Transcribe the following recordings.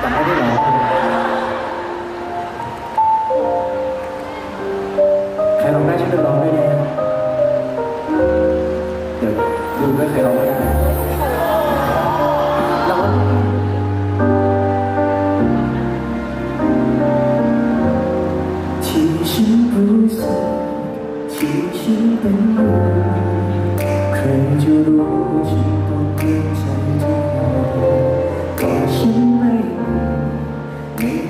ใครร้องได้ช่วยร้อด้วยนเดี๋ยวดูไม่เคยร้องไม่ได้เรจะรู้ฉันต้องเปลี่ยนใจที่ไหน me.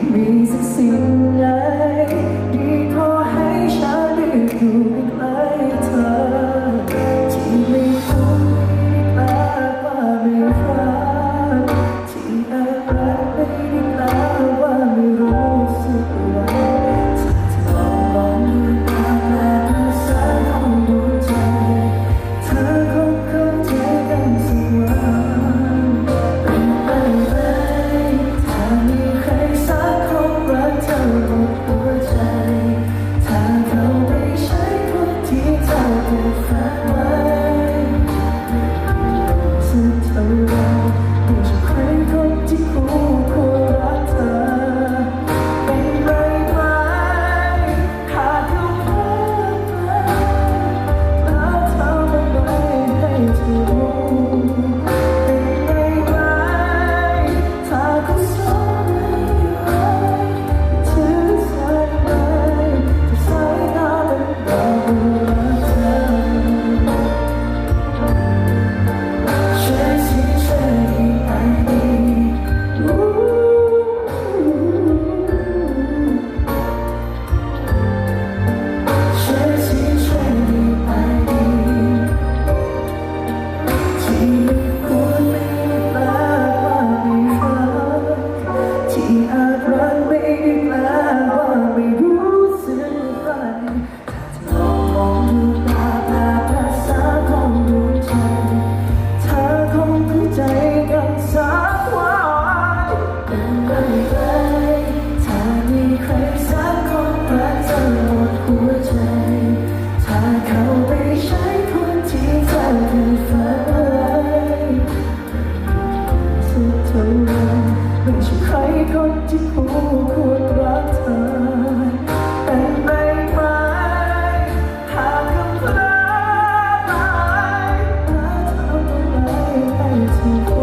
Thank.